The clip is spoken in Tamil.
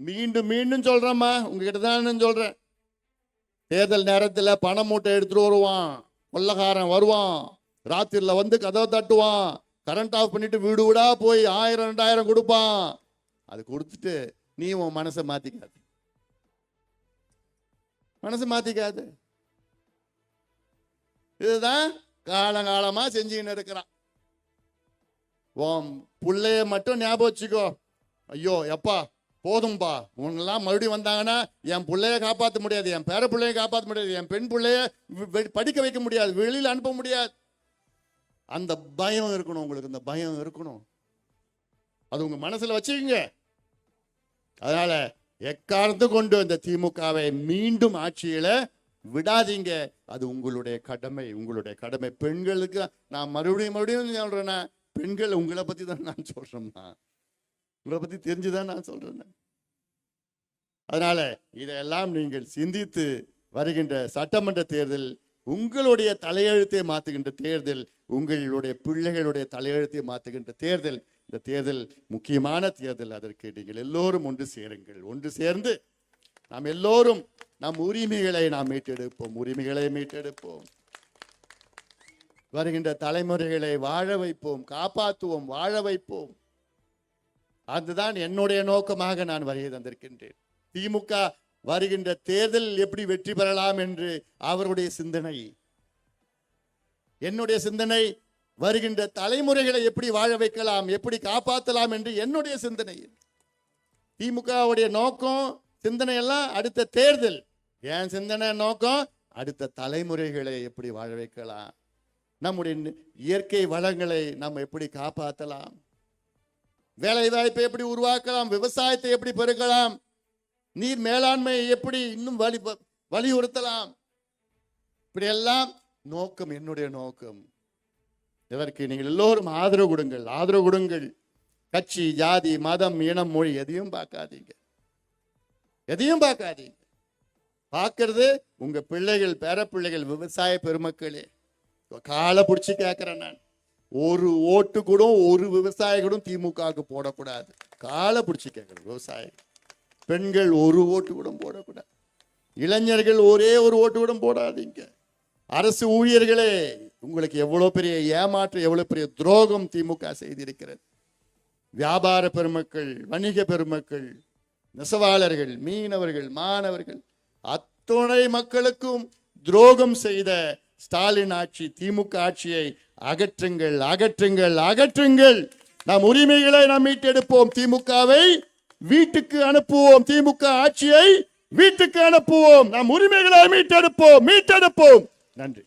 மீண்டும் மீண்டும் சொல்றேம்மா. உங்ககிட்ட தான் சொல்றேன். தேர்தல் நேரத்தில் பண மூட்டை எடுத்துட்டு வருவான். கொள்ளக்காரன் வருவான். ராத்திரில வந்து கதவை தட்டுவான். கரண்ட் ஆஃப் பண்ணிட்டு வீடு வீடா போய் ஆயிரம் ரெண்டாயிரம் கொடுப்பான். அது கொடுத்துட்டு நீ உன் மனசை மாத்திக்காது. மனசை மாத்திக்காது. இதுதான் காலங்காலமா செஞ்சுக்கின்னு இருக்கிறான். உன் புள்ளைய மட்டும் ஞாபகம் வச்சுக்கோ. ஐயோ எப்பா போதும்பா உன்னெல்லாம் மறுபடியும் வந்தாங்கன்னா என் பிள்ளைய காப்பாற்ற முடியாது என் பேர பிள்ளைய காப்பாற்ற முடியாது என் பெண் பிள்ளைய வெ- படிக்க வைக்க முடியாது வெளியில் அனுப்ப முடியாது. அந்த பயம் இருக்கணும் உங்களுக்கு அந்த பயம் இருக்கணும். அது உங்க மனசுல வச்சுக்கோங்க. அதனால எக்காரணத்தை கொண்டு இந்த திமுகவை மீண்டும் ஆட்சியில விடாதீங்க. அது உங்களுடைய கடமை உங்களுடைய கடமை. பெண்களுக்கு நான் மறுபடியும் மறுபடியும் சொல்றேன்னா பெண்கள் உங்களை பத்தி தான் நான் சொல்றேன்னா உங்களை பத்தி தெரிஞ்சுதான் நான் சொல்றேன் அதனால் இதையெல்லாம் நீங்கள் சிந்தித்து வருகின்ற சட்டமன்ற தேர்தல் உங்களுடைய தலையெழுத்தை மாத்துகின்ற தேர்தல் உங்களுடைய பிள்ளைகளுடைய தலையெழுத்தை மாத்துகின்ற தேர்தல். இந்த தேர்தல் முக்கியமான தேர்தல். அதற்கு நீங்கள் எல்லோரும் ஒன்று சேருங்கள். ஒன்று சேர்ந்து நாம் எல்லோரும் நம் உரிமைகளை நாம் மீட்டெடுப்போம். உரிமைகளை மீட்டெடுப்போம். வருகின்ற தலைமுறைகளை வாழ வைப்போம். காப்பாற்றுவோம். வாழ வைப்போம். அதுதான் என்னுடைய நோக்கமாக நான் வருகை தந்திருக்கின்றேன். திமுக வருகின்ற தேர்தல் எப்படி வெற்றி பெறலாம் என்று அவருடைய சிந்தனை. என்னுடைய சிந்தனை வருகின்ற தலைமுறைகளை எப்படி வாழ வைக்கலாம் எப்படி காப்பாற்றலாம் என்று என்னுடைய சிந்தனை. திமுகவுடைய நோக்கம் சிந்தனை எல்லாம் அடுத்த தேர்தல். என் சிந்தனை நோக்கம்? அடுத்த தலைமுறைகளை எப்படி வாழ வைக்கலாம்? நம்முடைய இயற்கை வளங்களை நம்ம எப்படி காப்பாற்றலாம்? வேலை வாய்ப்பை எப்படி உருவாக்கலாம்? விவசாயத்தை எப்படி பெருக்கலாம்? நீர் மேலாண்மையை எப்படி இன்னும் வலி வலியுறுத்தலாம்? இப்படியெல்லாம் நோக்கம் என்னுடைய நோக்கம். இதற்கு நீங்கள் எல்லோரும் ஆதரவு கொடுங்கள் ஆதரவு கொடுங்கள். கட்சி ஜாதி மதம் இனம் மொழி எதையும் பார்க்காதீங்க. எதையும் பார்க்காதீங்க. பார்க்கறது உங்க பிள்ளைகள் பேரப்பிள்ளைகள் விவசாய பெருமக்களே. காலை பிடிச்சி கேட்கிறேன் நான். ஒரு ஓட்டு கூட ஒரு விவசாயிகளும் கூட திமுகவுக்கு போடக்கூடாது. காலை பிடிச்சி கேட்கணும் விவசாயிகள். பெண்கள் ஒரு ஓட்டு கூட போடக்கூடாது. இளைஞர்கள் ஒரே ஒரு ஓட்டு கூட போடாதீங்க. அரசு ஊழியர்களே உங்களுக்கு எவ்வளோ பெரிய ஏமாற்றம் எவ்வளோ பெரிய துரோகம் திமுக செய்திருக்கிறது. வியாபார பெருமக்கள் வணிக பெருமக்கள் நெசவாளர்கள் மீனவர்கள் மாணவர்கள் அத்துணை மக்களுக்கும் துரோகம் செய்த ஸ்டாலின் ஆட்சி திமுக ஆட்சியை அகற்றுங்கள் அகற்றுங்கள் அகற்றுங்கள். நாம் உரிமைகளை நாம் மீட்டெடுப்போம். திமுகவை வீட்டுக்கு அனுப்புவோம் திமுக ஆட்சியை. வீட்டுக்கு அனுப்புவோம். நம் உரிமைகளை மீட்டெடுப்போம். மீட்டெடுப்போம். நன்றி.